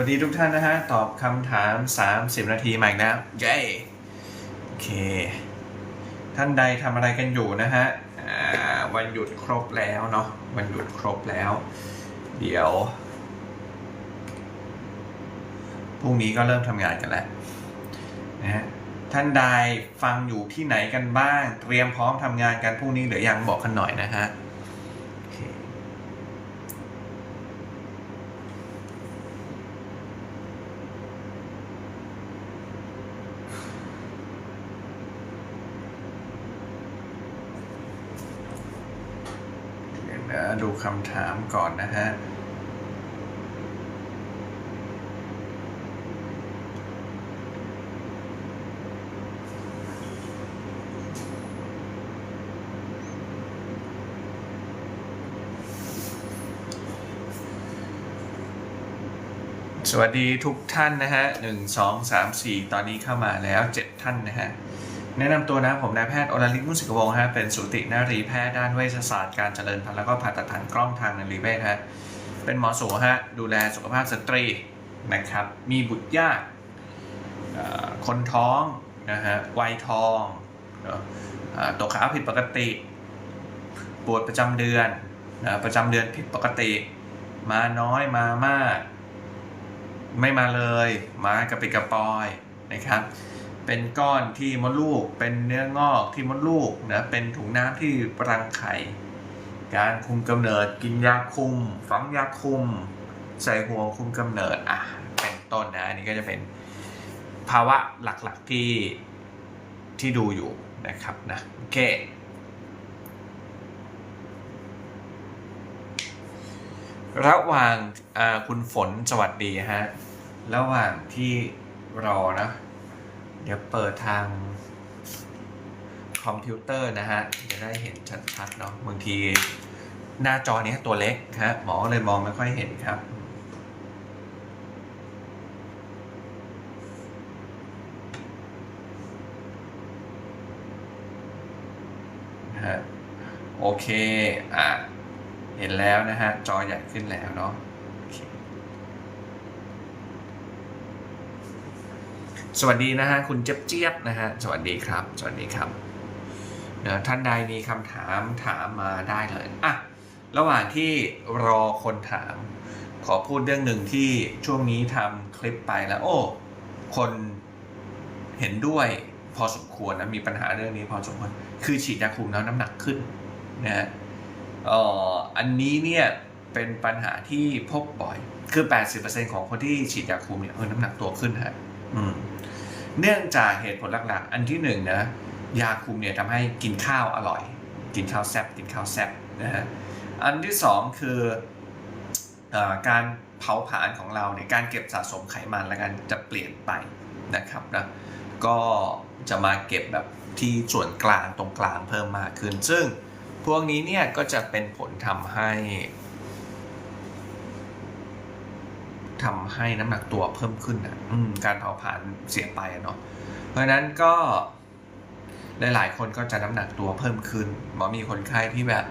สวัสดีทุกท่านนะฮะ ตอบคำถาม 30 นาทีใหม่นะเย้โอเค ท่านใดทำอะไรกันอยู่นะฮะวันหยุดครบแล้วเนาะวันหยุดครบแล้ว เดี๋ยวพรุ่งนี้ก็เริ่มทำงานกันแล้วนะฮะท่านใดฟังอยู่ที่ไหนกันบ้าง เตรียมพร้อมทำงานกันพรุ่งนี้หรือยังบอกกันหน่อยนะฮะโอเค เดี๋ยวนะดูคำถามก่อนนะฮะสวัสดีทุกท่านนะฮะหนึ่งสองสามสี่ตอนนี้เข้ามาแล้วเจ็ดท่านนะฮะ แนะนำตัวนะผมนายแพทย์อรลิศมุสิกวงศ์ฮะเป็นสูตินารีแพทย์ด้านเวชศาสตร์การเจริญพันธุ์แล้วก็ผ่าตัดทางกล้องทางนารีเวชฮะเป็นหมอสูฮะดูแลสุขภาพสตรีนะครับ มีบุตรยากคนท้องนะฮะวัยทองเนอะเอ่อตกขาวผิดปกติ ปวดประจำเดือนนะประจำเดือนผิดปกติ มาน้อยมามาก ไม่มาเลย มากระปิกระปอยนะครับ เป็นก้อนที่มดลูก เป็นเนื้องอกที่มดลูกนะเป็นถุงน้ำที่รังไข่การคุมกำเนิดกินยาคุม ฝังยาคุม ใส่ห่วงคุมกำเนิดอะเป็นต้นนะอันนี้ก็จะเป็นภาวะหลักๆที่ที่ดูอยู่นะครับนะโอเคระหว่างคุณฝนสวัสดีฮะ ระหว่างที่รอนะ ดี๋ยวเปิดทางคอมพิวเตอร์นะฮะจะได้เห็นชัดๆเนาะบางทีหน้าจอเนี้ยตัวเล็กฮะหมอเลยมองไม่ค่อยเห็นครับนะฮะโอเค อะ เห็นแล้วนะฮะ จอใหญ่ขึ้นแล้วเนาะโอเค สวัสดีนะฮะคุณเจี๊ยบเจี๊ยบนะฮะสวัสดีครับ สวัสดีครับเดี๋ยวท่านใดมีคำถามถามมาได้เลยอะระหว่างที่รอคนถาม ขอพูดเรื่องหนึ่งที่ช่วงนี้ทำคลิปไปแล้ว โอ้ คนเห็นด้วยพอสมควรนะมีปัญหาเรื่องนี้พอสมควรคือฉีดยาคุมแล้วน้ำหนักขึ้นนะอออันนี้เนี่ยเป็นปัญหาที่พบบ่อย คือ 80%ของคนที่ฉีดยาคุมเนี่ยเออน้ำหนักตัวขึ้นฮะอืม เนื่องจากเหตุผลหลักๆ อันที่หนึ่งนะยาคุมเนี่ยทำให้กินข้าวอร่อย กินข้าวแซ่บกินข้าวแซ่บนะฮะอันที่สองคืออการเผาผลาญของเราเนี่ยการเก็บสะสมไขมันแล้วกันจะเปลี่ยนไปนะครับนะก็จะมาเก็บแบบที่ส่วนกลางตรงกลางเพิ่มมากขึ้น ซึ่งพวกนี้เนี่ยก็จะเป็นผลทำให้ ทำให้น้ำหนักตัวเพิ่มขึ้นอะอืมการเผาผลาญเสียไปเนาะเพราะฉะนั้นก็หลายๆคนก็จะน้ำหนักตัวเพิ่มขึ้นหมอมีคนไข้ที่แบบ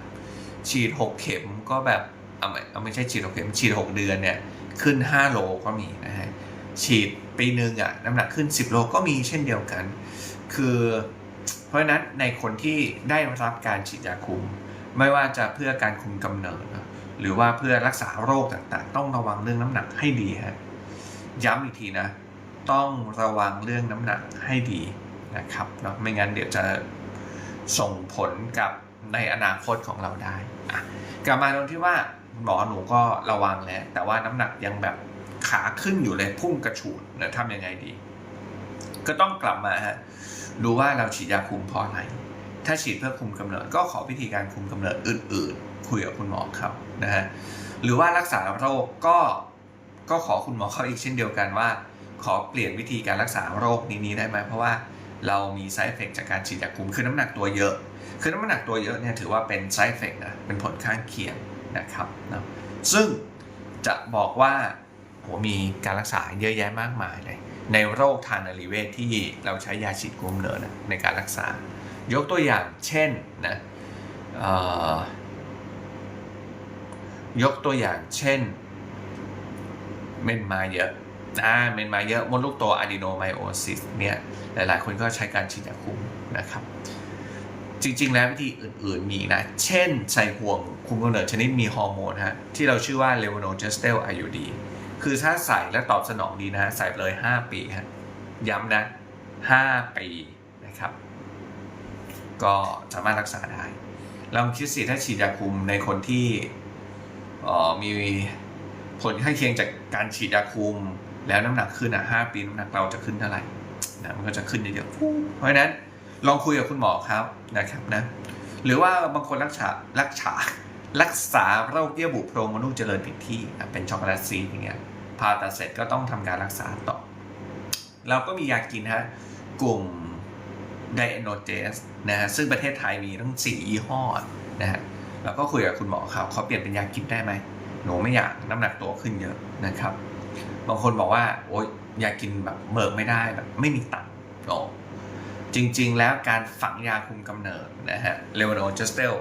ฉีด6เข็มก็แบบเอาไม่ไม่ใช่ฉีด6เข็มฉีด6เดือนเนี่ยขึ้น5โลก็มีนะฮะฉีดปีหนึ่งอะน้ำหนักขึ้น 10 โลก็มีเช่นเดียวกัน คือเพราะฉะนั้นในคนที่ได้รับการฉีดยาคุม ไม่ว่าจะเพื่อการคุมกำเนิดนะ หรือว่าเพื่อรักษาโรคต่างๆ ต้องระวังเรื่องน้ำหนักให้ดีฮะย้ำอีกทีนะ ต้องระวังเรื่องน้ำหนักให้ดีนะครับเนาะไม่งั้นเดี๋ยวจะส่งผลกับในอนาคตของเราได้กลับมาตรงที่ว่าหมอหนูก็ระวังแล้วแต่ว่าน้ำหนักยังแบบขาขึ้นอยู่เลยพุ่งกระฉูดนะทำยังไงดี ก็ต้องกลับมาฮะดูว่าเราฉีดยาคุมเพราะอะไร ถ้าฉีดเพื่อคุมกำเนิด ก็ขอวิธีการคุมกำเนิดอื่น ๆ คุยกับคุณหมอครับนะฮะหรือว่ารักษาโรคก็ก็ขอคุณหมอเขาอีกเช่นเดียวกันว่า ขอเปลี่ยนวิธีการรักษาโรคนี้ๆได้ไหมเพราะว่าเรามี side effect จากการฉีดยาคุมคือน้ำหนักตัวเยอะ คือน้ำหนักตัวเยอะเนี่ยถือว่าเป็น side effect นะเป็นผลข้างเคียงนะครับนะซึ่งจะบอกว่าโหมีการรักษาเยอะแยะมากมายเลย ในโรคทางนารีเวชที่เราใช้ยาฉีดคุมกำเนิดนะในการรักษา ยกตัวอย่างเช่นนะยกตัวอย่างเช่น เมนมาเยอะอ่าเมนมาเยอะมดลูกโตอะดีโนไมโอซิสเนี่ยหลายๆ คนก็ใช้การฉีดยาคุมนะครับ จริง ๆ แล้ววิธีอื่น ๆ มีนะ เช่นใส่ห่วงคุมกำเนิดชนิดมีฮอร์โมนฮะที่เราชื่อว่าเลวโนเจสเตล IUD คือถ้าใส่และตอบสนองดีนะฮะใส่เลย 5 ปีฮะย้ำนะ 5 ปีนะครับ ก็สามารถรักษาได้ลองคิดสิถ้าฉีดยาคุมในคนที่มีผลข้างเคียงจากการฉีดยาคุม แล้วน้ำหนักขึ้นอะห้าปีน้ำหนักเราจะขึ้นเท่าไหร่นะมันก็จะขึ้นเยอะๆเพราะฉะนั้นลองคุยกับคุณหมอครับนะครับนะหรือว่าบางคนรักษารักษารักษาโรคเยื่อบุโพรงมดลูกเจริญผิดที่เป็นช็อกโกแลตซีอย่างเงี้ยผ่าตัดเสร็จก็ต้องทำการรักษาต่อ เราก็มียากินฮะกลุ่ม ไดเอโนเจสนะฮะซึ่งประเทศไทยมีทั้งสี่ยี่ห้อนะฮะเราก็คุยกับคุณหมอเขาเขาเปลี่ยนเป็นยากินได้ไหมหนูไม่อยากน้ำหนักตัวขึ้นเยอะนะครับ บางคนบอกว่าโอ๊ยยากินแบบเบิกไม่ได้แบบไม่มีตังค์โอจริง ๆ แล้วการฝังยาคุมกำเนิดนะฮะเลวโนเจสเตล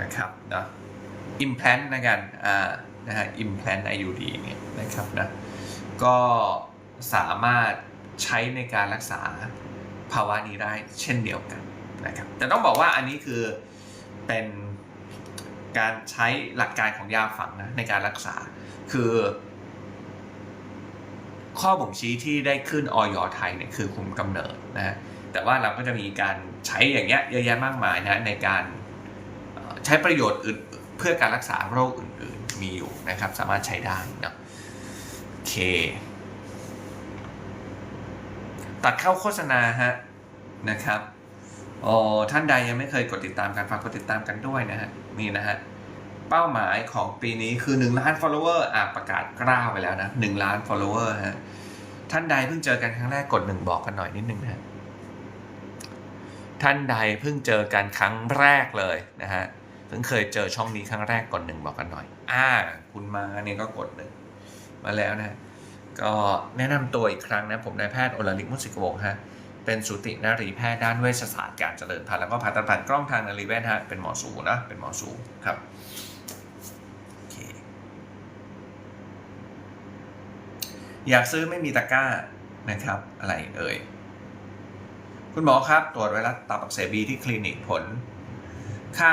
นะครับนะอิมแพลนนะกันอ่านะฮะอิมแพลน IUD เนี่ยนะครับนะก็สามารถใช้ในการรักษา ภาวะนี้ได้เช่นเดียวกันนะครับแต่ต้องบอกว่าอันนี้คือเป็นการใช้หลักการของยาฝังนะในการรักษา คือ ข้อบ่งชี้ที่ได้ขึ้นออยไทยเนี่ยคือคุมกำเนิดนะแต่ว่าเราก็จะมีการใช้อย่างเงี้ยเยอะแยะมากมายนะในการใช้ประโยชน์อื่นเพื่อการรักษาโรคอื่นๆมีอยู่นะครับ สามารถใช้ได้นะโอเค ตัดเข้าโฆษณาฮะนะครับโอ้ท่านใดยังไม่เคยกดติดตามกันฝากกดติดตามกันด้วยนะฮะนี่นะฮะเป้าหมายของปีนี้คือ 1 ล้าน follower อะประกาศกล้าวไปแล้วนะ1ล้าน follower ฮะท่านใดเพิ่งเจอกันครั้งแรกกดหนึ่งบอกกันหน่อยนิดนึงนะฮะท่านใดเพิ่งเจอกันครั้งแรกเลยนะฮะเพิ่งเคยเจอช่องนี้ครั้งแรกกดหนึ่งบอกกันหน่อย อ่า คุณมาเนี่ยก็กดหนึ่งมาแล้วนะ ก็แนะนำตัวอีกครั้งนะ ผมนายแพทย์โอลาลิกมุสิกวงฮะ เป็นสูตินารีแพทย์ด้านเวชศาสตร์การเจริญพันธุ์แล้วก็ผ่าตัดผ่านกล้องทางนารีเวชฮะ เป็นหมอสูนะ เป็นหมอสูครับอยากซื้อไม่มีตะกร้านะครับ อะไรเอ่ย คุณหมอครับ ตรวจไวรัสตับอักเสบบีที่คลินิกผล ค่า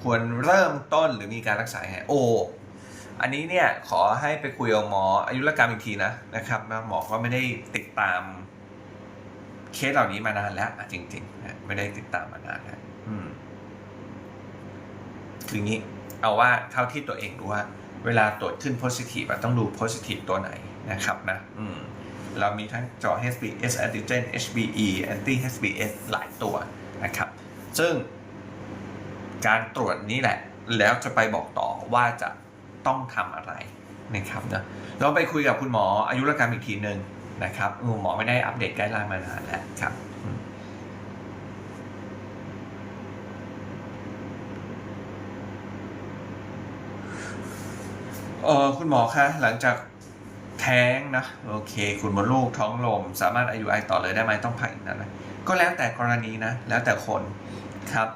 ควรเริ่มต้นหรือมีการรักษาไงโอ้ อันนี้เนี่ยขอให้ไปคุยกับหมออายุรกรรมอีกทีนะนะครับนะหมอก็ไม่ได้ติดตามเคสเหล่านี้มานานแล้วจริงๆนะไม่ได้ติดตามมานานแล้วคืองี้ เอาว่าเท่าที่ตัวเองรู้ว่า เวลาตรวจขึ้น positive อะต้องดู positive ตัวไหนนะครับนะอืมเรามีทั้งจอ HBS antigen HBE anti HBS หลายตัวนะครับ ซึ่งการตรวจนี้แหละ แล้วจะไปบอกต่อว่าจะ ต้องทำอะไรนะครับเนาะเราไปคุยกับคุณหมออายุรกรรมอีกทีหนึ่งนะครับอืมหมอไม่ได้อัปเดตไกด์ไลน์มานานแล้วครับเออคุณหมอคะหลังจากแท้งนะโอเค คุณมดลูกท้องลม สามารถอายุไอต่อเลยได้ไหมต้องพักอีกนานไหมก็แล้วแต่กรณีนะ แล้วแต่คนครับ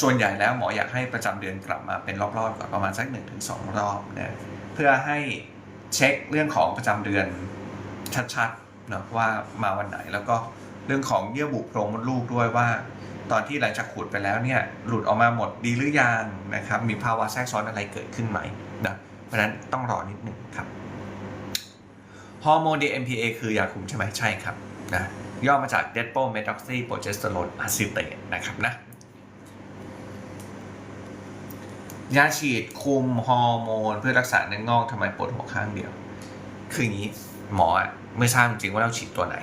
ส่วนใหญ่แล้วหมออยากให้ประจำเดือนกลับมาเป็นรอบๆก่อนประมาณสักหนึ่งถึงสองรอบนะเพื่อให้เช็คเรื่องของประจำเดือนชัดๆเนาะว่ามาวันไหนแล้วก็เรื่องของเยื่อบุโพรงมดลูกด้วยว่า ตอนที่หลังจากขูดไปแล้วเนี่ยหลุดออกมาหมดดีหรือยังนะครับมีภาวะแทรกซ้อนอะไรเกิดขึ้นไหมนะเพราะนั้นต้องรอนิดหนึ่งครับฮอร์โมน DMPA คือยาคุมใช่ไหมใช่ครับนะย่อมาจาก d e p o m e t h o x y p r o g e s t e r o n e acetate นะครับนะ ยาฉีดคุมฮอร์โมน เพื่อรักษาเนื้องอกทำไมปวดหัวข้างเดียว คืออย่างนี้หมออะไม่ทราบจริงว่าเราฉีดตัวไหน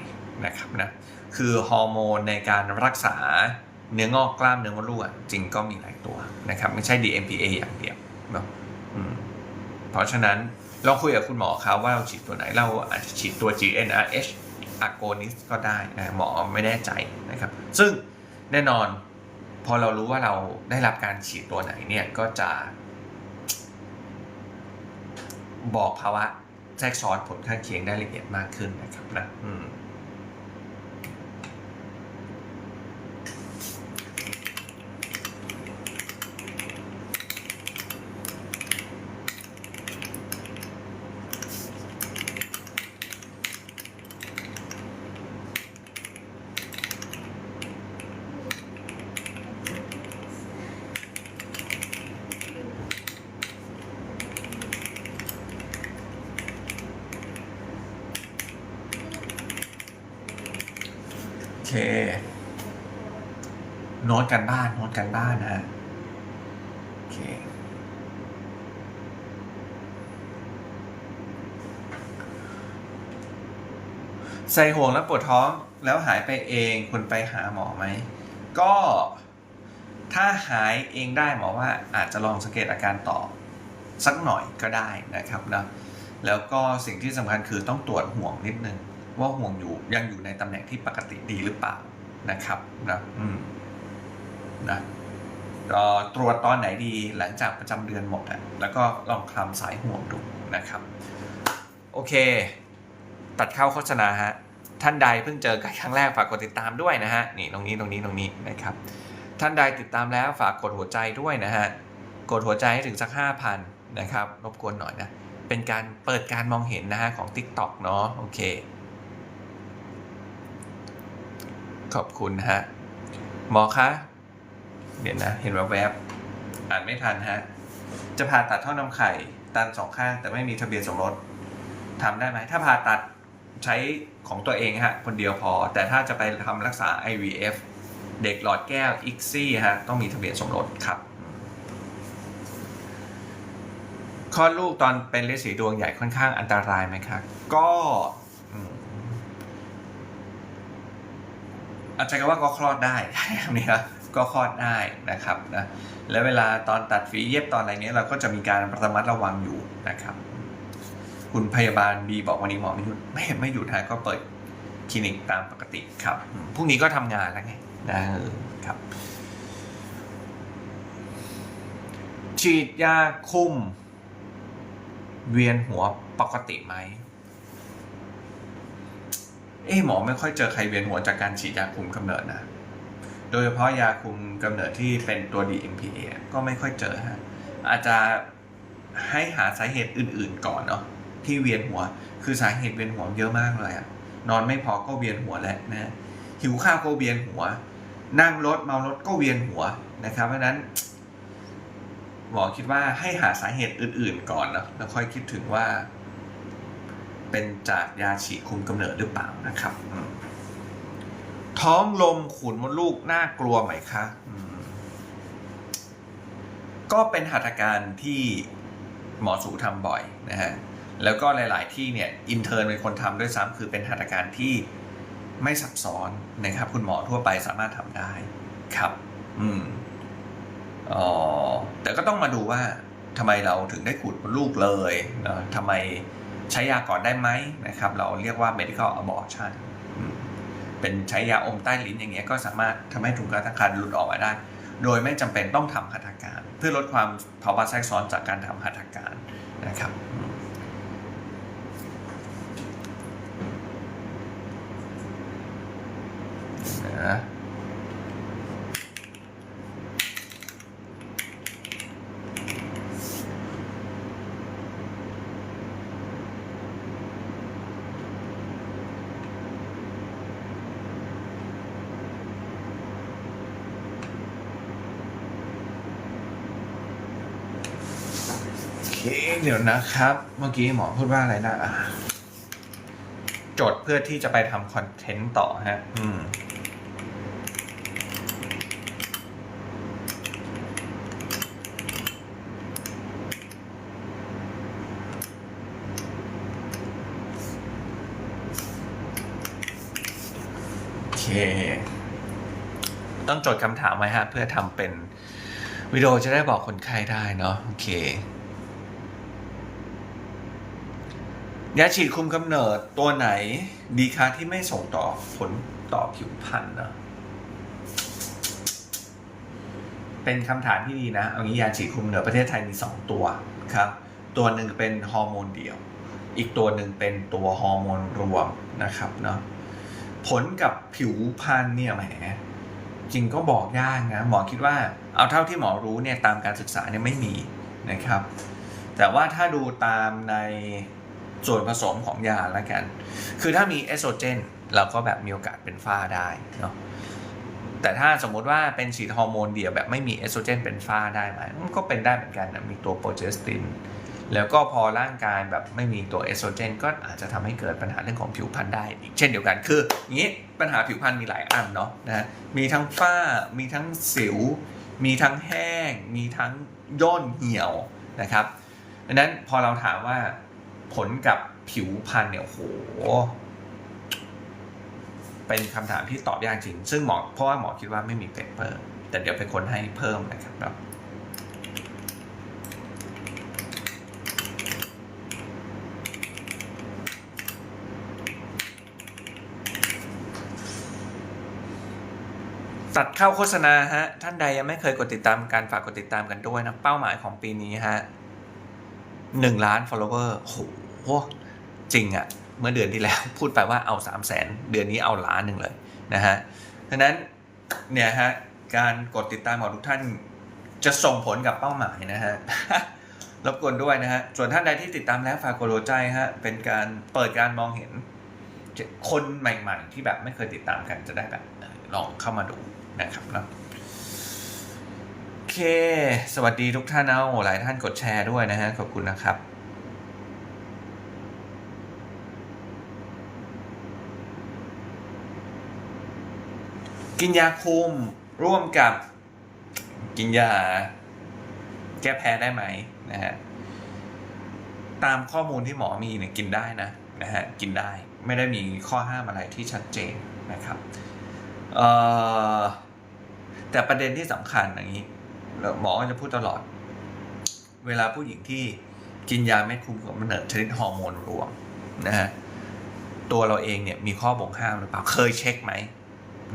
นะครับนะคือฮอร์โมนในการรักษาเนื้องอกกล้ามเนื้อมดลูกจริงก็มีหลายตัวนะครับ ไม่ใช่ DMPA อย่างเดียวเนาะเพราะฉะนั้นลองคุยกับคุณหมอครับว่าเราฉีดตัวไหนเราอาจจะฉีดตัว GnRH agonist ก็ได้นะหมอไม่แน่ใจนะครับ ซึ่งแน่นอน พอเรารู้ว่าเราได้รับการฉีดตัวไหนเนี่ยก็จะ บอกภาวะแทรกซ้อนผลข้างเคียงได้ละเอียดมากขึ้นนะครับนะอืม เคโน้ตกันบ้านโน้ตกันบ้านนะฮะโอเคใส่ห่วงแล้วปวดท้องแล้วหายไปเองคุณไปหาหมอไหม ก็ถ้าหายเองได้หมอว่าอาจจะลองสังเกตอาการต่อสักหน่อยก็ได้นะครับนะแล้วก็สิ่งที่สำคัญคือต้องตรวจห่วงนิดนึง ว่าห่วงอยู่ยังอยู่ในตำแหน่งที่ปกติดีหรือเปล่านะครับนะอืมนะเอ่อตรวจตอนไหนดีหลังจากประจำเดือนหมดอะแล้วก็ลองคลำสายห่วงดูนะครับ โอเค ตัดเข้าโฆษณาฮะท่านใดเพิ่งเจอกันครั้งแรกฝากกดติดตามด้วยนะฮะนี่ตรงนี้ตรงนี้ตรงนี้นะครับ ท่านใดติดตามแล้วฝากกดหัวใจด้วยนะฮะกดหัวใจให้ถึงสัก 5,000 นะครับ รบกวนหน่อยนะ เป็นการเปิดการมองเห็นนะฮะของ TikTok เนาะโอเค ขอบคุณนะฮะหมอคะเดี๋ยวนะ เห็นแวบๆอ่านไม่ทันฮะ จะผ่าตัดท่อนำไข่ ตันสองข้างแต่ไม่มีทะเบียนสมรสทำได้ไหม ถ้าผ่าตัดใช้ของตัวเองฮะ คนเดียวพอ แต่ถ้าจะไปทำรักษา IVF เด็กหลอดแก้วอิกซี่ฮะ ต้องมีทะเบียนสมรสครับคลอดลูกตอนเป็นฤทธิ์สีดวงใหญ่ค่อนข้างอันตรายไหมครับ ก็ อืมอาจจะก็ว่าก็คลอดได้นี่ครับก็คลอดได้นะครับนะแล้วเวลาตอนตัดฝีเย็บตอนอะไรเนี้ยเราก็จะมีการระมัดระวังอยู่นะครับ คุณพยาบาลบีบอกวันนี้หมอไม่หยุดไม่ไม่หยุดฮะก็เปิดคลินิกตามปกติครับพรุ่งนี้ก็ทำงานแล้วไงนะครับ ฉีดยาคุม เวียนหัวปกติไหม เอ้หมอไม่ค่อยเจอใครเวียนหัวจากการฉีดยาคุมกำเนิดนะ โดยเฉพาะยาคุมกำเนิดที่เป็นตัว DMPA ก็ไม่ค่อยเจอฮะ อาจจะให้หาสาเหตุอื่นๆก่อนเนาะที่เวียนหัว คือสาเหตุเวียนหัวเยอะมากเลยอะนอนไม่พอก็เวียนหัวแหละนะหิวข้าวก็เวียนหัว นั่งรถเมารถก็เวียนหัวนะครับ เพราะฉะนั้นหมอคิดว่าให้หาสาเหตุอื่นๆก่อนนะแล้วค่อยคิดถึงว่า เป็นจากยาฉีดคุมกำเนิดหรือเปล่านะครับ ท้องลมขุนมดลูกน่ากลัวไหมคะมก็เป็นหัตถการที่หมอสูทำบ่อยนะฮะแล้วก็หลาย ๆ ที่เนี่ยอินเทอร์เป็นคนทำด้วยซ้ำคือเป็นหัตถการที่ไม่ซับซ้อนนะครับ คุณหมอทั่วไปสามารถทำได้ครับ อืมอ๋อแต่ก็ต้องมาดูว่าทำไมเราถึงได้ขูดมดลูกเลยเอ่อทำไม ใช้ยาก่อนได้ไหมนะครับ เราเรียกว่า medical abortion เป็นใช้ยาอมใต้ลิ้นอย่างเงี้ยก็สามารถทำให้ถุงการตั้งครรภ์หลุดออกมาได้ โดยไม่จำเป็นต้องทำหัตถการ เพื่อลดความภาวะแทรกซ้อนจากการทำหัตถการนะครับนะ เคเดี๋ยวนะครับ เมื่อกี้หมอพูดว่าอะไรนะจดเพื่อที่จะไปทำคอนเทนต์ต่อฮะ อืมโอเคต้องจดคำถามไว้ฮะ เพื่อทำเป็นวิดีโอจะได้บอกคนไข้ได้เนาะโอเค ยาฉีดคุมกำเนิดตัวไหนดีคะที่ไม่ส่งต่อผลต่อผิวพรรณเนะเป็นคำถามที่ดีนะเอางี้ยาฉีดคุมกำเนิดประเทศไทยมี 2 ตัวครับ ตัวหนึ่งเป็นฮอร์โมนเดี่ยว อีกตัวหนึ่งเป็นตัวฮอร์โมนรวมนะครับเนาะผลกับผิวพรรณเนี่ยแหมจริงก็บอกยากนะหมอคิดว่าเอาเท่าที่หมอรู้เนี่ยตามการศึกษาเนี่ยไม่มีนะครับ แต่ว่าถ้าดูตามใน ส่วนผสมของยาแล้วกัน คือถ้ามีเอสโตรเจนเราก็แบบมีโอกาสเป็นฝ้าได้เนาะแต่ถ้าสมมุติว่าเป็นฉีดฮอร์โมนเดี่ยวแบบไม่มีเอสโตรเจนเป็นฝ้าได้ไหมมันก็เป็นได้เหมือนกันนะมีตัวโปรเจสตินแล้วก็พอร่างกายแบบไม่มีตัวเอสโตรเจนก็อาจจะทำให้เกิดปัญหาเรื่องของผิวพรรณได้อีกเช่นเดียวกันคืออย่างนี้ปัญหาผิวพรรณมีหลายอันเนาะนะฮะมีทั้งฝ้า มีทั้งสิว มีทั้งแห้ง มีทั้งย่นเหี่ยวนะครับดังนั้นพอเราถามว่า ผลกับผิวพรรณเนี่ยโหเป็นคำถามที่ตอบยากจริง ซึ่งหมอเพราะว่าหมอคิดว่าไม่มีเปเปอร์ แต่เดี๋ยวไปค้นให้เพิ่มนะครับเนาะตัดเข้าโฆษณาฮะ ท่านใดยังไม่เคยกดติดตามการฝากกดติดตามกันด้วยนะ เป้าหมายของปีนี้ฮะ หนึ่งล้าน follower โอ้โหจริงอะเมื่อเดือนที่แล้วพูดไปว่าเอาสามแสนเดือนนี้เอาล้านหนึ่งเลยนะฮะดังนั้นเนี่ยฮะการกดติดตามของทุกท่านจะส่งผลกับเป้าหมายนะฮะรบกวนด้วยนะฮะ ส่วนท่านใดที่ติดตามแล้วฝากกดหัวใจฮะ เป็นการเปิดการมองเห็น คนใหม่ๆ ที่แบบไม่เคยติดตามกันจะได้แบบลองเข้ามาดูนะครับนะ เค สวัสดีทุกท่านเอาหลายท่านกดแชร์ด้วยนะฮะ ขอบคุณนะครับกินยาคุมร่วมกับกินยาแก้แพ้ได้ไหมนะฮะตามข้อมูลที่หมอมีเนี่ยกินได้นะนะฮะกินได้ไม่ได้มีข้อห้ามอะไรที่ชัดเจนนะครับเอ่อแต่ประเด็นที่สำคัญอย่างนี้ แล้วหมอก็จะพูดตลอด เวลาผู้หญิงที่กินยาเม็ดคุมกำเนิดชนิดฮอร์โมนรวมนะฮะตัวเราเองเนี่ยมีข้อบ่งห้ามหรือเปล่าเคยเช็คไหม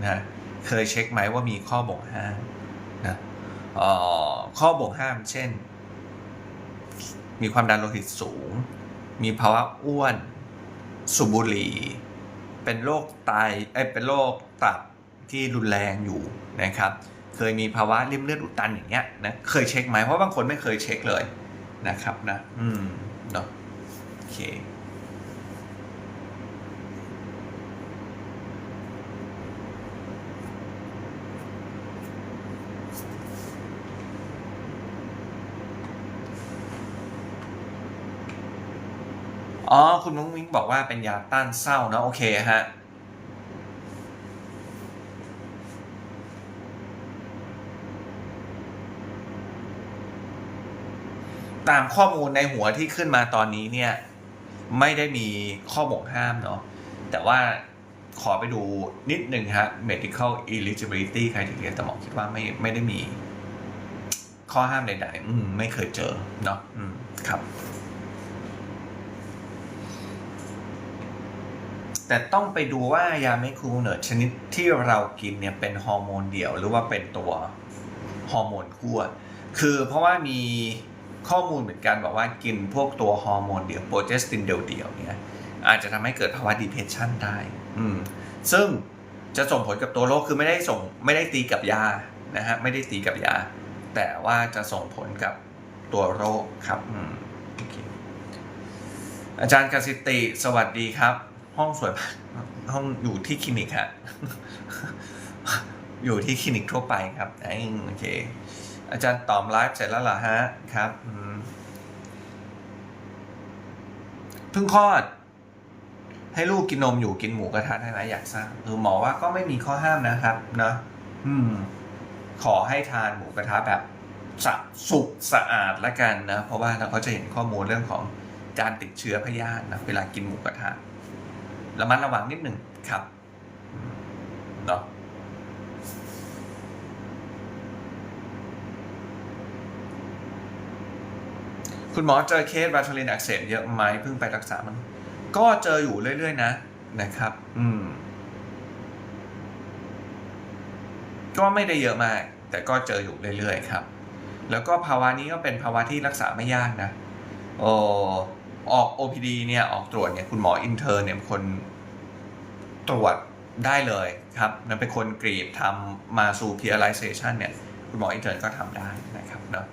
นะเคยเช็คไหมว่ามีข้อบ่งห้ามนะออข้อบ่งห้ามเช่น มีความดันโลหิตสูง มีภาวะอ้วนสูบบุหรี่ เป็นโรคไตเอ้เป็นโรคตับที่รุนแรงอยู่นะครับ เคยมีภาวะริ่มเลือดอุดตันอย่างเงี้ยนะเคยเช็คไหมเพราะบางคนไม่เคยเช็คเลยนะครับนะ อืมเนาะโอเคอ๋อ คุณมุ้งมิ้งบอกว่าเป็นยาต้านเศร้านะโอเคฮะ ตามข้อมูลในหัวที่ขึ้นมาตอนนี้เนี่ย ไม่ได้มีข้อบ่งห้ามเนาะแต่ว่าขอไปดูนิดหนึ่งฮะ medical eligibility criteria แต่หมอคิดว่าไม่ไม่ได้มี ข้อห้ามใดๆอืมไม่เคยเจอเนาะอืมครับ แต่ต้องไปดูว่ายาเมคูเนิร์ดชนิดที่เรากินเนี่ยเป็นฮอร์โมนเดี่ยว หรือว่าเป็นตัวฮอร์โมนคู่คือเพราะว่ามี ข้อมูลเหมือนกันบอกว่ากินพวกตัวฮอร์โมนเดี่ยวโปรเจสตินเดี่ยวๆเนี่ยอาจจะทำให้เกิดภาวะดิเพชชันได้ อืม ซึ่งจะส่งผลกับตัวโรคคือไม่ได้ส่งไม่ได้ตีกับยานะฮะไม่ได้ตีกับยา แต่ว่าจะส่งผลกับตัวโรคครับอืมโอเคอาจารย์กสิติสวัสดีครับ ห้องสวยห้องอยู่ที่คลินิกฮะอยู่ที่คลินิกทั่วไปครับอโอเค อาจารย์ตอมไลฟ์เสร็จแล้วเหรอฮะครับเพิ่งคลอด ให้ลูกกินนมอยู่กินหมูกระทะได้ไหมอยากทราบคือหมอว่าก็ไม่มีข้อห้ามนะครับเนาะอืม ขอให้ทานหมูกระทะแบบสะสุกสะอาดละกันนะเพราะว่าเราก็จะเห็นข้อมูลเรื่องของการติดเชื้อพยาธินะเวลากินหมูกระทะระมัดระวังนิดหนึ่งครับเนาะ คุณหมอเจอเคสบาทลินอักเสบเยอะไหมเพิ่งไปรักษามัน ก็เจออยู่เรื่อยๆนะนะครับ อืม ก็ไม่ได้เยอะมาก แต่ก็เจออยู่เรื่อยๆครับ แล้วก็ภาวะนี้ก็เป็นภาวะที่รักษาไม่ยากนะโอออก OPD เนี่ยออกตรวจเนี่ยคุณหมออินเทอร์เนี่ยคนตรวจได้เลยครับนั่นเป็นคนกรีดทำมาสู่ PRization เนี่ย คุณหมออินเทอร์ก็ทำได้นะครับเนาะ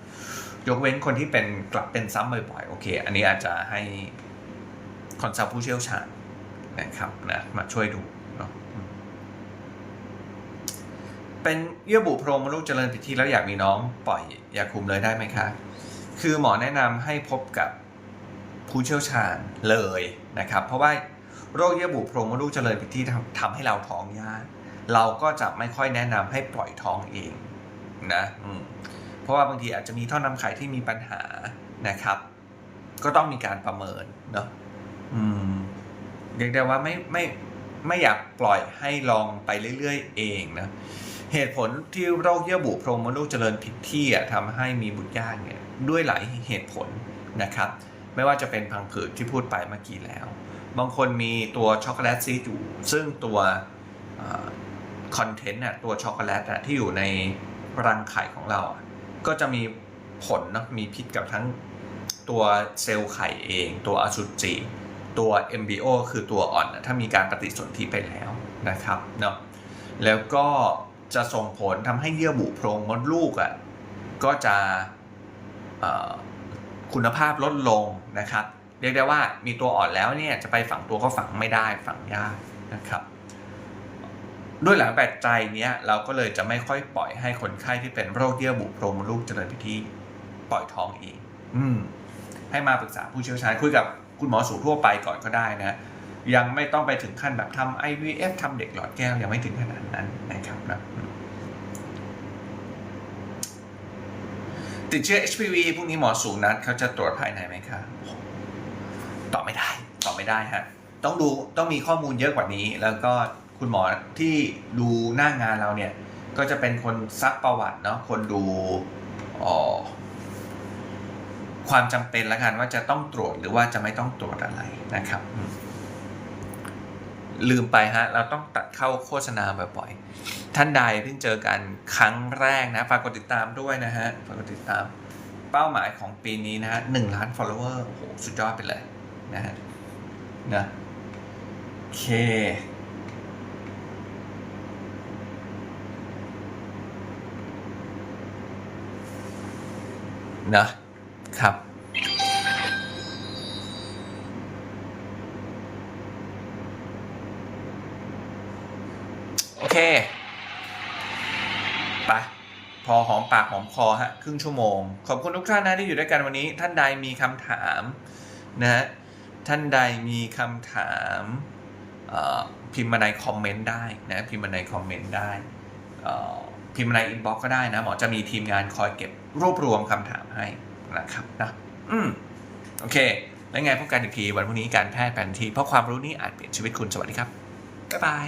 ยกเว้นคนที่เป็นกลับเป็นซ้ำบ่อยๆ โอเค อันนี้อาจจะให้คอนซัลท์ผู้เชี่ยวชาญนะครับนะมาช่วยดูเนาะเป็นเยื่อบุโพรงมดลูกเจริญผิดที่แล้วอยากมีน้องปล่อยยาคุมเลยได้ไหมคะ คือหมอแนะนำให้พบกับผู้เชี่ยวชาญเลยนะครับ เพราะว่าโรคเยื่อบุโพรงมดลูกเจริญผิดที่ทำให้เราท้องยากเราก็จะไม่ค่อยแนะนำให้ปล่อยท้องเองนะอืม เพราะว่าบางทีอาจจะมีท่อนำไข่ที่มีปัญหานะครับ ก็ต้องมีการประเมินเนาะอืมเรียกได้ว่าไม่ไม่ไม่อยากปล่อยให้ลองไปเรื่อยๆ เองนะเหตุผลที่โรคเยื่อบุโพรงมดลูกเจริญผิดที่ทำให้มีบุตรยากเนี่ยด้วยหลายเหตุผลนะครับ ไม่ว่าจะเป็นพังผืดที่พูดไปเมื่อกี้แล้ว บางคนมีตัวช็อกโกแลตซีอยู่ ซึ่งตัวคอนเทนต์น่ะตัวช็อกโกแลตอะที่อยู่ในรังไข่ของเรา ก็จะมีผลเนะมีพิษกับทั้งตัวเซลล์ไข่เอง ตัวอสุจิตัว MBO คือตัวอ่อนอะถ้ามีการปฏิสนธิไปแล้วนะครับเนาะแล้วก็จะส่งผลทำให้เยื่อบุโพรงมดลูกอะ่ะก็จะคุณภาพลดลงนะครับ เรียกได้ว่ามีตัวอ่อนแล้วเนี่ยจะไปฝังตัวก็ฝังไม่ได้ฝังยากนะครับ ด้วยหลังปัจจัยเนี้ยเราก็เลยจะไม่ค่อยปล่อยให้คนไข้ที่เป็นโรคเยื่อบุโพรงมดลูกเจริญพิธีปล่อยท้องเอง อืม ให้มาปรึกษาผู้เชี่ยวชาญคุยกับคุณหมอสูทั่วไปก่อนก็ได้นะ ยังไม่ต้องไปถึงขั้นแบบทำ IVF ทำเด็กหลอดแก้วยังไม่ถึงขนาดนั้นนะครับนะอืมติดเชื้อ HPV พวกนี้หมอสูนัดเขาจะตรวจภายในไหมครับตอบไม่ได้ตอบไม่ได้ฮะต้องดูต้องมีข้อมูลเยอะกว่านี้แล้วก็ คุณหมอที่ดูหน้างานเราเนี่ย ก็จะเป็นคนซักประวัติเนาะคนดูออความจำเป็นละกันว่าจะต้องตรวจหรือว่าจะไม่ต้องตรวจอะไรนะครับ ลืมไปฮะ เราต้องตัดเข้าโฆษณาบ่อยๆท่านใดเพิ่งเจอกันครั้งแรกนะฝากกดติดตามด้วยนะฮะฝากกดติดตามเป้าหมายของปีนี้นะฮะหนึ่งล้าน follower โอ้โหสุดยอดไปเลยนะฮะนะโอเค นะครับ โอเคไปพอหอมปากหอมคอฮะครึ่งชั่วโมง ขอบคุณทุกท่านนะที่อยู่ด้วยกันวันนี้ ท่านใดมีคำถามนะฮะท่านใดมีคำถามพิมพ์มาในคอมเมนต์ได้นะพิมพ์มาในคอมเมนต์ได้ พิมพ์ในอินบ็อกก็ได้นะ หมอจะมีทีมงานคอยเก็บรวบรวมคำถามให้นะครับนะอืมโอเค แล้วไงพบกันอีกทีวันพรุ่งนี้การแพทย์แผนที่เพราะความรู้นี้อาจเปลี่ยนชีวิตคุณสวัสดีครับบ๊ายบาย